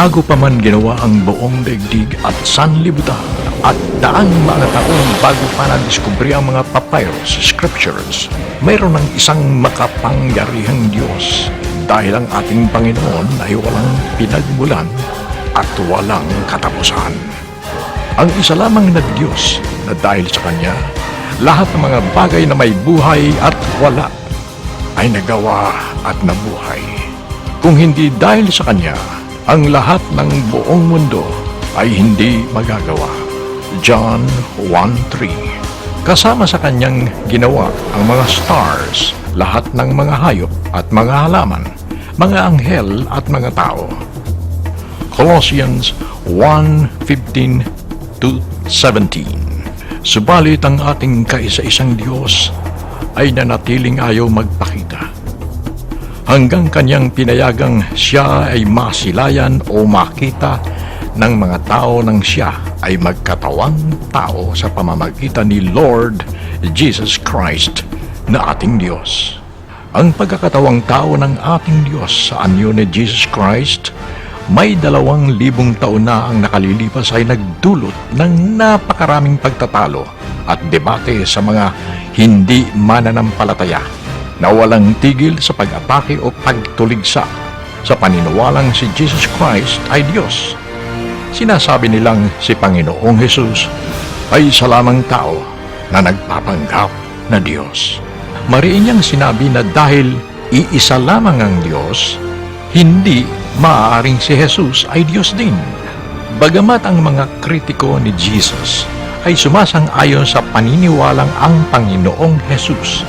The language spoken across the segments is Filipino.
bago pa man ginawa ang buong daigdig at sanlibutan at daang mga taon bago pa na-discovery ang mga papyrus scriptures, mayroon ng isang makapangyarihang Diyos dahil ang ating Panginoon ay walang pinagmulan at walang katapusan. Ang isa lamang na Diyos na dahil sa Kanya, lahat ng mga bagay na may buhay at wala ay nagawa at nabuhay. Kung hindi dahil sa Kanya, ang lahat ng buong mundo ay hindi magagawa. John 1.3 Kasama sa Kanyang ginawa ang mga stars, lahat ng mga hayop at mga halaman, mga anghel at mga tao. Colossians 1:15 to 17. Subalit ang ating kaisa-isang Diyos ay nanatiling ayaw magpakita. Hanggang kanyang pinayagang siya ay masilayan o makita ng mga tao nang siya ay magkatawang tao sa pamamagitan ni Lord Jesus Christ na ating Diyos. Ang pagkakatawang tao ng ating Diyos sa anyo ni Jesus Christ may dalawang libong taon na ang nakalilipas ay nagdulot ng napakaraming pagtatalo at debate sa mga hindi mananampalataya na walang tigil sa pag-atake o pagtuligsa sa paniniwalang si Jesus Christ ay Diyos. Sinasabi nilang si Panginoong Jesus ay isa lamang tao na nagpapanggap na Diyos. Mariin niyang sinabi na dahil iisa lamang ang Diyos, hindi maaaring si Jesus ay Diyos din. Bagamat ang mga kritiko ni Jesus ay sumasang-ayon sa paniniwalang ang Panginoong Jesus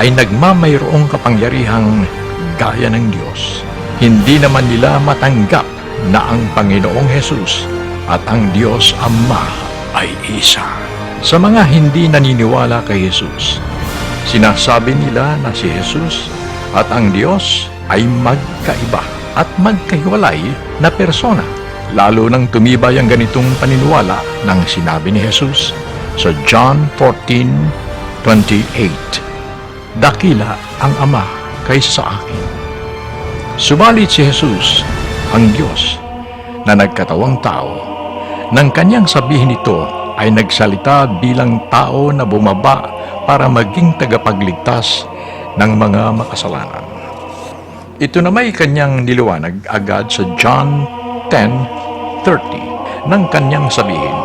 ay nagmamayroong kapangyarihang gaya ng Diyos. Hindi naman nila matanggap na ang Panginoong Jesus at ang Diyos Ama ay isa. Sa mga hindi naniniwala kay Jesus, sinasabi nila na si Jesus at ang Diyos ay magkaiba at magkahiwalay na persona. Lalo nang tumibay ang ganitong paniniwala ng sinabi ni Jesus sa John 14:28. Dakila ang Ama kaysa sa akin. Subalit si Jesus, ang Diyos, na nagkatawang tao, nang kanyang sabihin ito ay nagsalita bilang tao na bumaba para maging tagapagligtas ng mga makasalanan. Ito na may kanyang niliwanag agad sa John 10.30 nang kanyang sabihin,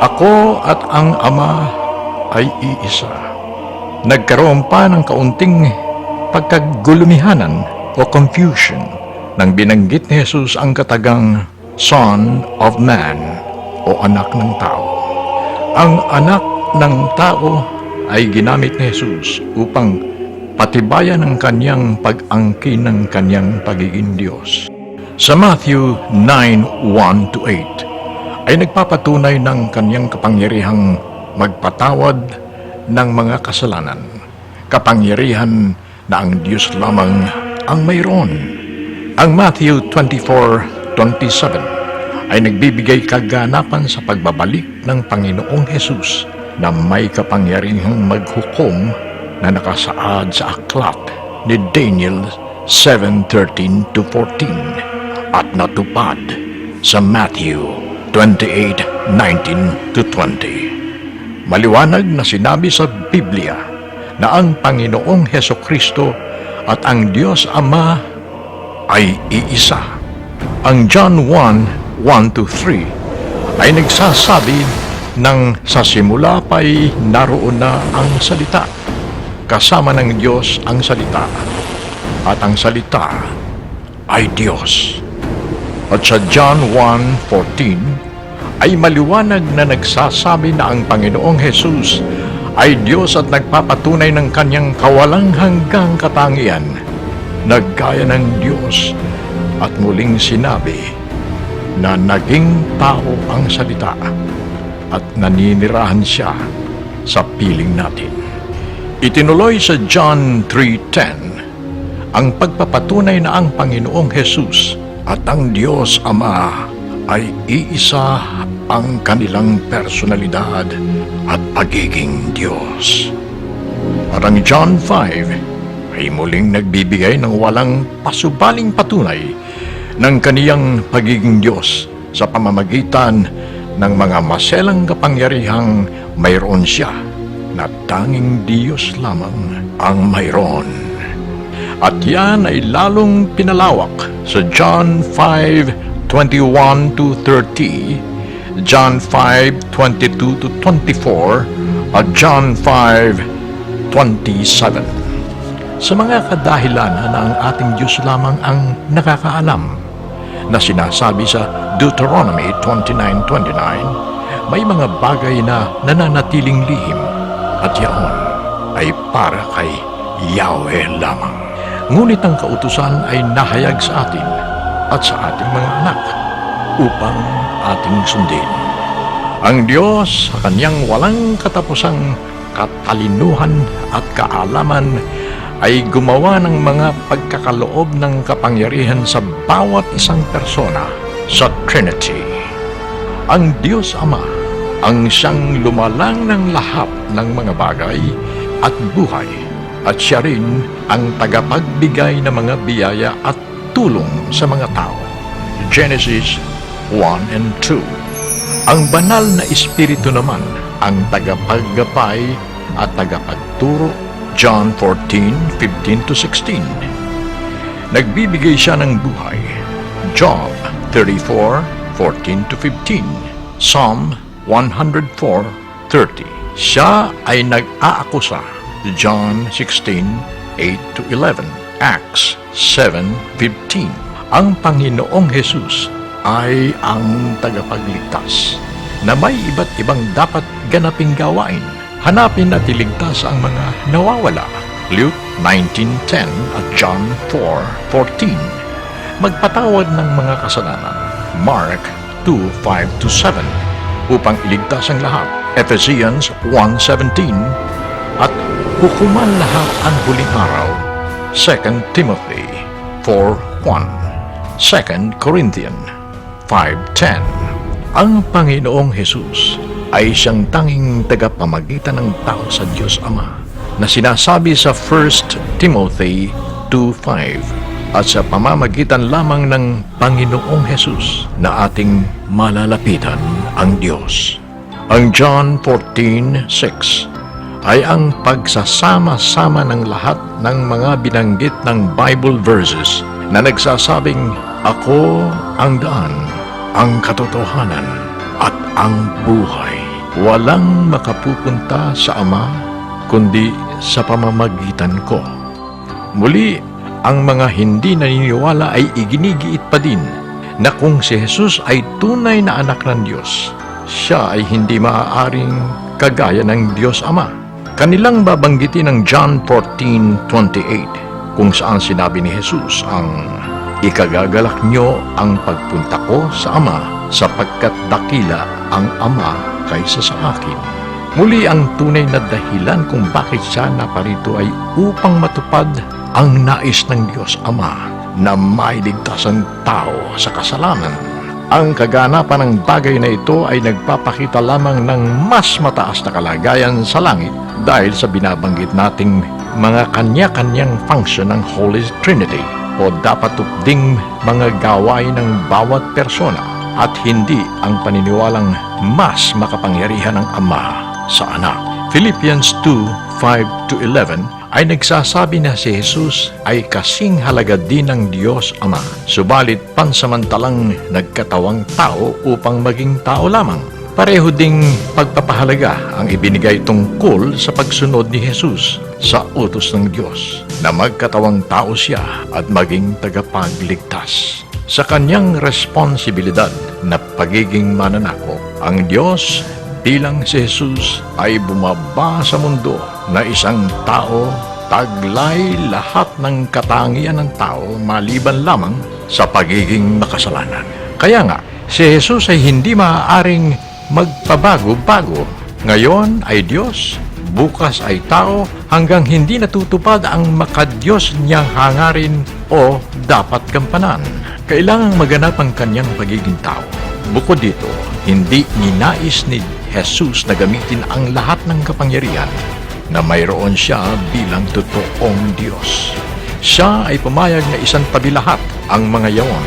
Ako at ang Ama ay iisa. Nagkaroon pa ng kaunting pagkagulumihanan o confusion nang binanggit ni Jesus ang katagang Son of Man o anak ng tao. Ang anak ng tao ay ginamit ni Jesus upang patibayan ang kanyang pag-angkin ng kanyang pagiging Diyos. Sa Matthew 9:1-8 ay nagpapatunay ng kanyang kapangyarihang magpatawad ng mga kasalanan. Kapangyarihan na ang Diyos lamang ang mayroon. Ang Matthew 24:27 ay nagbibigay kaganapan sa pagbabalik ng Panginoong Hesus na may kapangyarihang maghukom na nakasaad sa aklat ni Daniel 7:13 to 14 at natupad sa Matthew 28:19 to 20. Maliwanag na sinabi sa Biblia na ang Panginoong Heso Kristo at ang Diyos Ama ay iisa. Ang John 1, 1 to 3 ay nagsasabi ng sa simula pa'y naroon na ang salita kasama ng Diyos ang salita at ang salita ay Diyos. At sa John 1.14 ay maliwanag na nagsasabi na ang Panginoong Jesus ay Diyos at nagpapatunay ng kanyang kawalang hanggang katangian na gaya ng Diyos at muling sinabi na naging tao ang salita at naninirahan siya sa piling natin. Itinuloy sa John 3.10 ang pagpapatunay na ang Panginoong Jesus at ang Diyos Ama ay iisa ang kanilang personalidad at pagiging Diyos. At ang John 5 ay muling nagbibigay ng walang pasubaling patunay ng kaniyang pagiging Diyos sa pamamagitan ng mga maselang kapangyarihang mayroon siya na tanging Diyos lamang ang mayroon. At yan ay lalong pinalawak sa John 5:21 to 30, John 5:22 to 24, at John 5:27. Sa mga kadahilanan na ang ating Diyos lamang ang nakakaalam na sinasabi sa Deuteronomy 29:29, may mga bagay na nananatiling lihim at yaon ay para kay Yahweh lamang. Ngunit ang kautusan ay nahayag sa atin at sa ating mga anak upang ating sundin. Ang Diyos sa kanyang walang katapusang katalinuhan at kaalaman ay gumawa ng mga pagkakaloob ng kapangyarihan sa bawat isang persona sa Trinity. Ang Diyos Ama ang siyang lumalang ng lahat ng mga bagay at buhay at siya rin ang tagapagbigay ng mga biyaya at tulong sa mga tao. Genesis 1 and 2 Ang banal na espiritu naman ang tagapaggapay at tagapagturo John 14:15 to 16 Nagbibigay siya ng buhay Job 34:14 to 15 Psalm 104:30 Siya ay nag-aakusa John 16:8 to 11 Acts 7:15 Ang Panginoong Jesus ay ang tagapagligtas na may iba't ibang dapat ganaping gawain. Hanapin at iligtas ang mga nawawala. Luke 19.10 at John 4.14. Magpatawad ng mga kasalanan. Mark 2.5-7 upang iligtas ang lahat. Ephesians 1.17 at hukuman lahat ang huling araw. 2 Timothy 4.1 2 Corinthians 5.10 Ang Panginoong Jesus ay siyang tanging tagapamagitan ng tao sa Diyos Ama na sinasabi sa 1 Timothy 2.5 at sa pamamagitan lamang ng Panginoong Jesus na ating malalapitan ang Diyos. Ang John 14.6 ay ang pagsasama-sama ng lahat ng mga binanggit ng Bible verses na nagsasabing, Ako ang daan, ang katotohanan, at ang buhay. Walang makapupunta sa Ama kundi sa pamamagitan ko. Muli, ang mga hindi naniniwala ay iginigiit pa din na kung si Jesus ay tunay na anak ng Diyos, siya ay hindi maaaring kagaya ng Diyos Ama. Kanilang babanggitin ng John 14.28 kung saan sinabi ni Jesus ang Ikagagalak niyo ang pagpunta ko sa Ama sapagkat dakila ang Ama kaysa sa akin. Muli ang tunay na dahilan kung bakit siya naparito ay upang matupad ang nais ng Diyos Ama na mailigtas ang tao sa kasalanan. Ang kaganapan ng bagay na ito ay nagpapakita lamang ng mas mataas na kalagayan sa langit dahil sa binabanggit nating mga kanya-kanyang function ng Holy Trinity o dapat tupding mga gawain ng bawat persona at hindi ang paniniwalang mas makapangyarihan ng Ama sa anak. Philippians 2, 5-11 ay nagsasabi na si Jesus ay kasing halaga din ng Diyos Ama, subalit pansamantalang nagkatawang tao upang maging tao lamang. Pareho ding pagpapahalaga ang ibinigay tungkol sa pagsunod ni Jesus sa utos ng Diyos na magkatawang tao siya at maging tagapagligtas. Sa kanyang responsibilidad na pagiging mananako, ang Diyos bilang si Jesus ay bumaba sa mundo na isang tao taglay lahat ng katangian ng tao maliban lamang sa pagiging makasalanan. Kaya nga, si Jesus ay hindi maaaring magpabago-bago. Ngayon ay Diyos, bukas ay tao, hanggang hindi natutupad ang makadiyos niyang hangarin o dapat gampanan. Kailangang maganap ang kanyang pagiging tao. Bukod dito, hindi ninais ni Jesus na gamitin ang lahat ng kapangyarihan na mayroon siya bilang totoong Diyos. Siya ay pumayag na isang tabi lahat ang mga yaon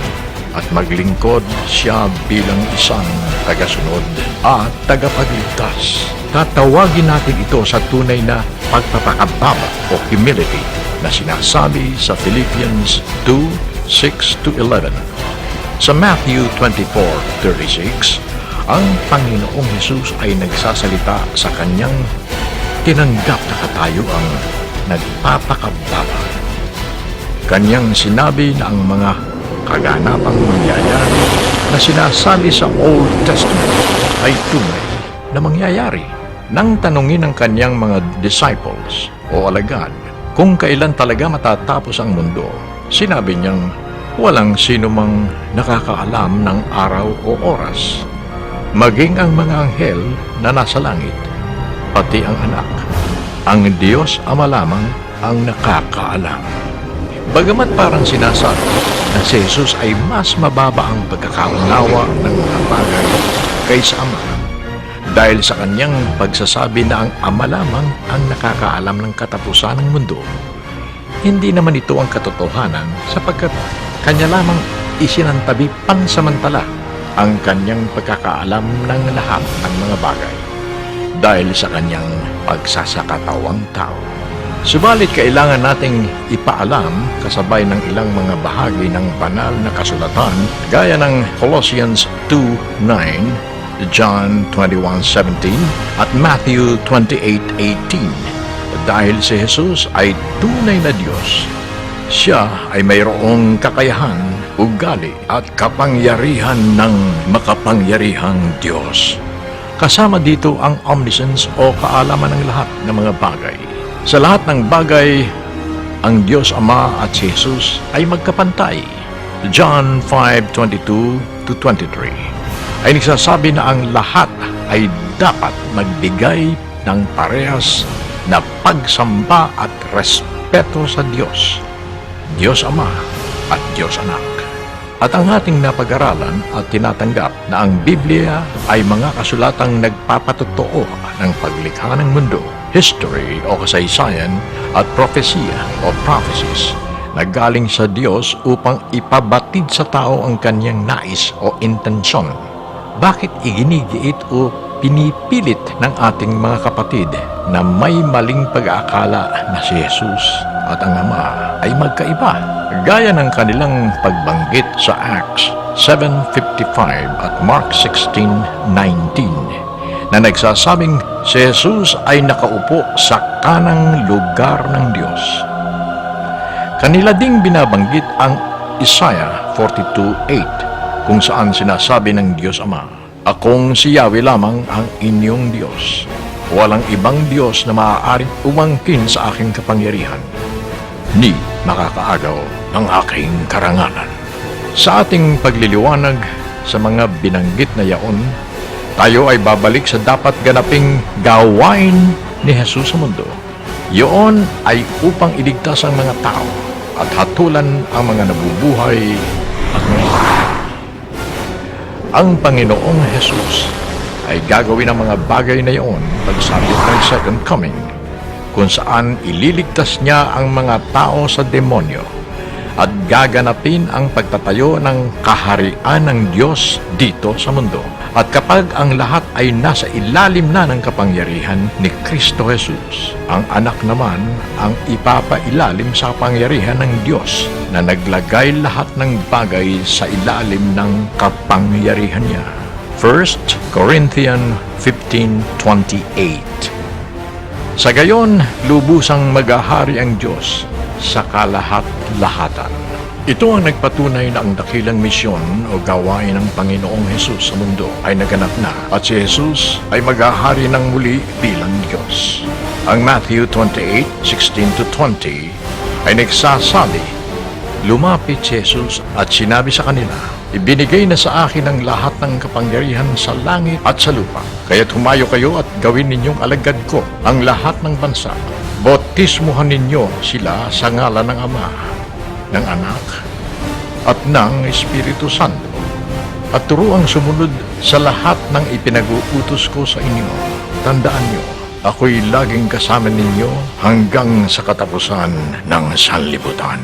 at maglingkod siya bilang isang tagasunod at tagapagligtas. Tatawagin natin ito sa tunay na pagpapakababa o humility na sinasabi sa Philippians 2, 6 to 11. Sa Matthew 24:36, ang Panginoong Hesus ay nagsasalita sa kanyang tinanggap na katayuang nagpapakababa. Kanyang sinabi na ang mga kaganapang mangyayari na sinasabi sa Old Testament ay tunay na mangyayari. Nang tanungin ng kanyang mga disciples o alagad kung kailan talaga matatapos ang mundo, sinabi niyang walang sino mang nakakaalam ng araw o oras. Maging ang mga anghel na nasa langit, pati ang anak. Ang Diyos Ama lamang ang nakakaalam. Bagamat parang sinasabi na si Jesus ay mas mababa ang pagkakaunawa ng mga bagay kaysa Ama dahil sa kanyang pagsasabi na ang Ama lamang ang nakakaalam ng katapusan ng mundo. Hindi naman ito ang katotohanan sapagkat kanya lamang isinantabi pansamantala ang kanyang pagkakaalam ng lahat ng mga bagay dahil sa kanyang pagsasakatawang tao. Subalit kailangan nating ipaalam kasabay ng ilang mga bahagi ng banal na kasulatan gaya ng Colossians 2.9, John 21.17 at Matthew 28.18. Dahil si Jesus ay tunay na Diyos, siya ay mayroong kakayahan, ugali at kapangyarihan ng makapangyarihang Diyos. Kasama dito ang omniscience o kaalaman ng lahat ng mga bagay. Sa lahat ng bagay, ang Diyos Ama at si Jesus ay magkapantay. John 5:22 to 23 ay nagsasabi na ang lahat ay dapat magbigay ng parehas na pagsamba at respeto sa Diyos, Diyos Ama at Diyos Anak. At ang ating napag-aralan at tinatanggap na ang Biblia ay mga kasulatang nagpapatotoo ng paglikha ng mundo, history o kasaysayan at propesya o prophecies na galing sa Diyos upang ipabatid sa tao ang kanyang nais o intensyon. Bakit iginigiit o pinipilit ng ating mga kapatid na may maling pag-aakala na si Jesus at ang Ama ay magkaiba? Gaya ng kanilang pagbanggit sa Acts 7.55 at Mark 16.19 na nagsasabing si Jesus ay nakaupo sa kanang lugar ng Diyos. Kanila ding binabanggit ang Isaiah 42.8 kung saan sinasabi ng Diyos Ama, Akong si Yahweh lamang ang inyong Diyos. Walang ibang Diyos na maaaring umangkin sa aking kapangyarihan, ni makakaagaw ng aking karangalan. Sa ating pagliliwanag sa mga binanggit na yaon, tayo ay babalik sa dapat ganaping gawain ni Jesus sa mundo. Yun ay upang iligtas ang mga tao at hatulan ang mga nabubuhay at mga ang Panginoong Jesus ay gagawin ang mga bagay na iyon pagsabit ng second coming kung saan ililigtas niya ang mga tao sa demonyo at gaganapin ang pagtatayo ng kaharian ng Diyos dito sa mundo. At kapag ang lahat ay nasa ilalim na ng kapangyarihan ni Kristo Jesus, ang anak naman ang ipapailalim sa kapangyarihan ng Diyos na naglagay lahat ng bagay sa ilalim ng kapangyarihan niya. 1 Corinthians 15.28 Sa gayon, lubusang maghahari ang Diyos sa kalahat-lahatan. Ito ang nagpatunay na ang dakilang misyon o gawain ng Panginoong Hesus sa mundo ay naganap na at si Jesus ay maghahari ng muli bilang Diyos. Ang Matthew 28:16-20 ay nagsasabi, Lumapit si Jesus at sinabi sa kanila, Ibinigay na sa akin ang lahat ng kapangyarihan sa langit at sa lupa. Kaya't humayo kayo at gawin ninyong alagad ko ang lahat ng bansa. Bautismuhan ninyo sila sa ngalan ng Ama, ng Anak, at ng Espiritu Santo. At turuang sumunod sa lahat ng ipinag-uutos ko sa inyo. Tandaan nyo, ako'y laging kasama ninyo hanggang sa katapusan ng sanlibutan.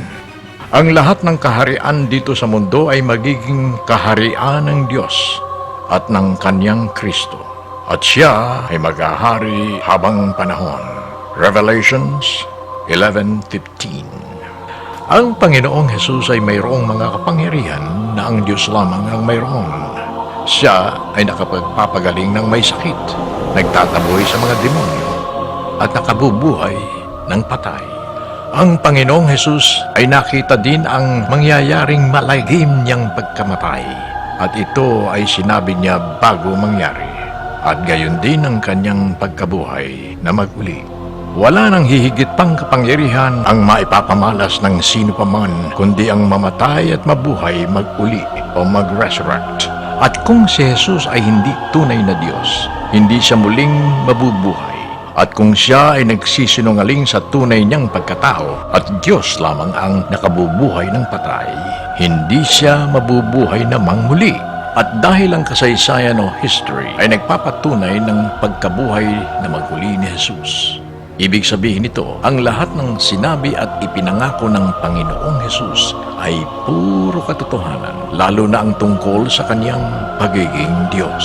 Ang lahat ng kaharian dito sa mundo ay magiging kaharian ng Diyos at ng kanyang Kristo. At siya ay maghahari habang panahon. Revelations 11.15 Ang Panginoong Jesus ay mayroong mga kapangyarihan na ang Diyos lamang ang mayroon. Siya ay nakapagpapagaling ng may sakit, nagtataboy sa mga demonyo, at nakabubuhay ng patay. Ang Panginoong Jesus ay nakita din ang mangyayaring malagim niyang pagkamatay at ito ay sinabi niya bago mangyari at gayon din ang kanyang pagkabuhay na maguli. Wala nang hihigit pang kapangyarihan ang maipapamalas ng sino paman kundi ang mamatay at mabuhay maguli o mag-resurrect. At kung si Jesus ay hindi tunay na Diyos, hindi siya muling mabubuhay. At kung siya ay nagsisinungaling sa tunay niyang pagkatao at Diyos lamang ang nakabubuhay ng patay, hindi siya mabubuhay namang muli. At dahil ang kasaysayan o history ay nagpapatunay ng pagkabuhay na maguli ni Jesus. Ibig sabihin nito, ang lahat ng sinabi at ipinangako ng Panginoong Jesus ay puro katotohanan, lalo na ang tungkol sa kanyang pagiging Diyos.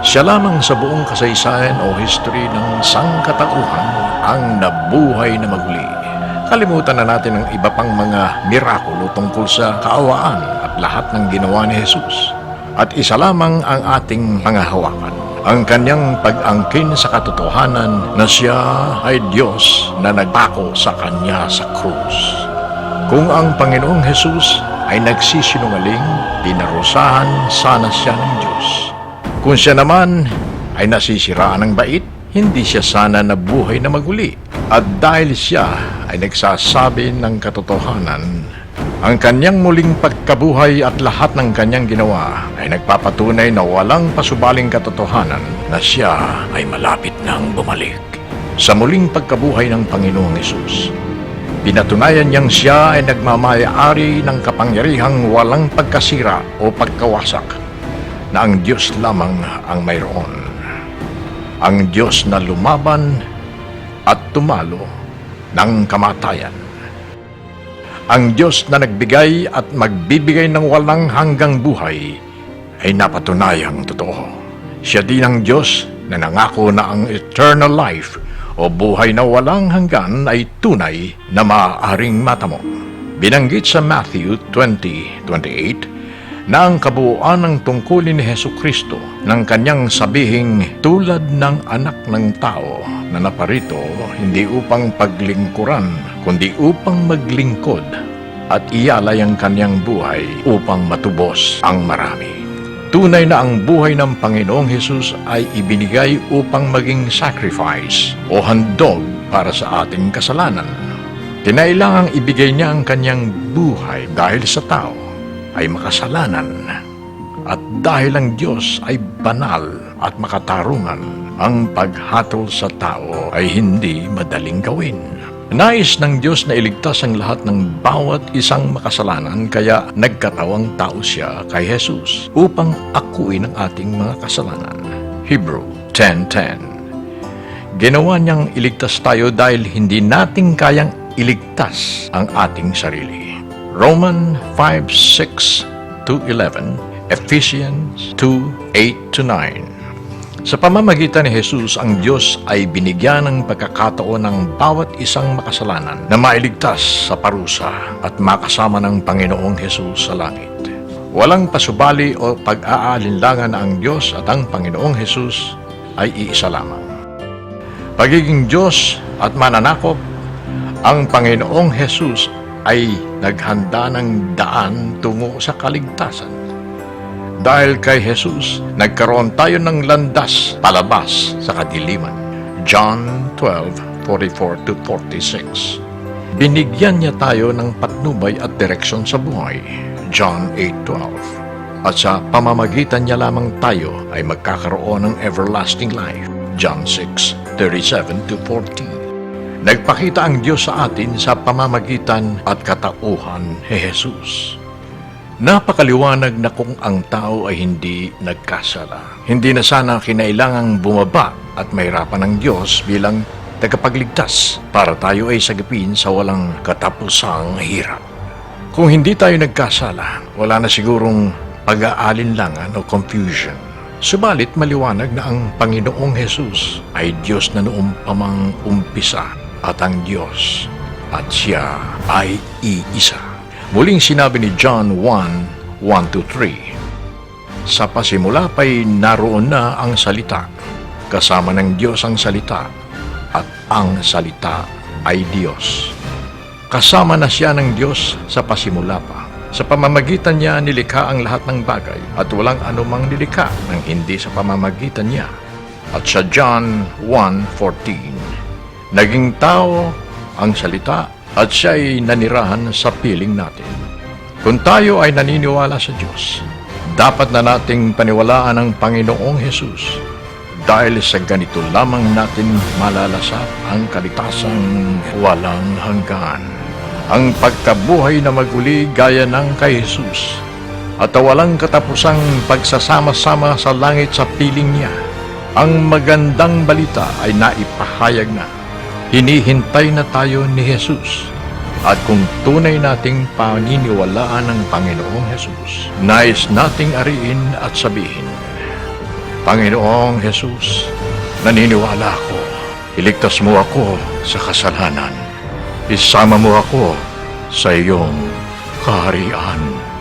Siya lamang sa buong kasaysayan o history ng sangkatauhan ang nabuhay na maguli. Kalimutan na natin ang iba pang mga mirakulo tungkol sa kaawaan at lahat ng ginawa ni Jesus. At isa lamang ang ating mga hawakan, ang kanyang pag-angkin sa katotohanan na siya ay Diyos na nagpako sa kanya sa krus. Kung ang Panginoong Jesus ay nagsisinungaling, pinarusahan sana siya ng Diyos. Kung siya naman ay nasisiraan ng bait, hindi siya sana nabuhay na maguli. At dahil siya ay nagsasabi ng katotohanan, ang kanyang muling pagkabuhay at lahat ng kanyang ginawa ay nagpapatunay na walang pasubaling katotohanan na siya ay malapit nang bumalik. Sa muling pagkabuhay ng Panginoong Yesus, pinatunayan niyang siya ay nagmamayari ng kapangyarihang walang pagkasira o pagkawasak na ang Diyos lamang ang mayroon. Ang Diyos na lumaban at tumalo ng kamatayan. Ang Diyos na nagbigay at magbibigay ng walang hanggang buhay ay napatunayang totoo. Siya din ang Diyos na nangako na ang eternal life o buhay na walang hanggan ay tunay na maaaring matamo. Binanggit sa Matthew 20:28 na ang kabuuan ng tungkulin ni Heso Kristo ng kanyang sabihing tulad ng anak ng tao na naparito hindi upang paglingkuran kundi upang maglingkod at iyalay ang kanyang buhay upang matubos ang marami. Tunay na ang buhay ng Panginoong Hesus ay ibinigay upang maging sacrifice o handog para sa ating kasalanan. Kinailangang ibigay niya ang kanyang buhay dahil sa tao ay makasalanan. At dahil ang Diyos ay banal at makatarungan, ang paghatol sa tao ay hindi madaling gawin. Nais ng Diyos na iligtas ang lahat ng bawat isang makasalanan kaya nagkatawang tao siya kay Jesus upang akuin ang ating mga kasalanan. Hebrew 10.10 Ginawa niyang iligtas tayo dahil hindi nating kayang iligtas ang ating sarili. Roman 5.6-11 Ephesians 2.8-9 sa pamamagitan ni Jesus, ang Diyos ay binigyan ng pagkakataon ng bawat isang makasalanan na mailigtas sa parusa at makasama ng Panginoong Jesus sa langit. Walang pasubali o pag-aalinlangan na ang Diyos at ang Panginoong Jesus ay iisa lamang. Pagiging Diyos at mananakop, ang Panginoong Jesus ay naghanda ng daan tungo sa kaligtasan. Dahil kay Jesus, nagkaroon tayo ng landas palabas sa kadiliman. John 12:44-46. Binigyan niya tayo ng patnubay at direksyon sa buhay. John 8:12. At sa pamamagitan niya lamang tayo ay magkakaroon ng everlasting life. John 6:37-40. Nagpakita ang Diyos sa atin sa pamamagitan at katauhan ni Jesus. Napakaliwanag na kung ang tao ay hindi nagkasala. Hindi na sana kinailangang bumaba at mahirapan ng Diyos bilang tagapagligtas para tayo ay sagipin sa walang katapusang hirap. Kung hindi tayo nagkasala, wala na sigurong pag-aalinlangan o confusion. Subalit maliwanag na ang Panginoong Jesus ay Diyos na noong pamang umpisa at ang Diyos at siya ay iisa. Muling sinabi ni John 1, 1-3 Sa pasimula pa'y naroon na ang salita, kasama ng Diyos ang salita, at ang salita ay Diyos. Kasama na siya ng Diyos sa pasimula pa. Sa pamamagitan niya nilikha ang lahat ng bagay at walang anumang nilikha nang hindi sa pamamagitan niya. At sa John 1.14, Naging tao ang salita at siya'y nanirahan sa piling natin. Kung tayo ay naniniwala sa Diyos, dapat na nating paniwalaan ang Panginoong Jesus dahil sa ganito lamang natin malalasap ang kalitasang walang hanggan. Ang pagkabuhay na maguli gaya ng kay Jesus at walang katapusang pagsasama-sama sa langit sa piling niya. Ang magandang balita ay naipahayag na. Hinihintay na tayo ni Jesus. At kung tunay nating paniniwalaan ng Panginoong Jesus, nais nating ariin at sabihin, Panginoong Jesus, naniniwala ako. Iligtas mo ako sa kasalanan. Isama mo ako sa iyong kaharian.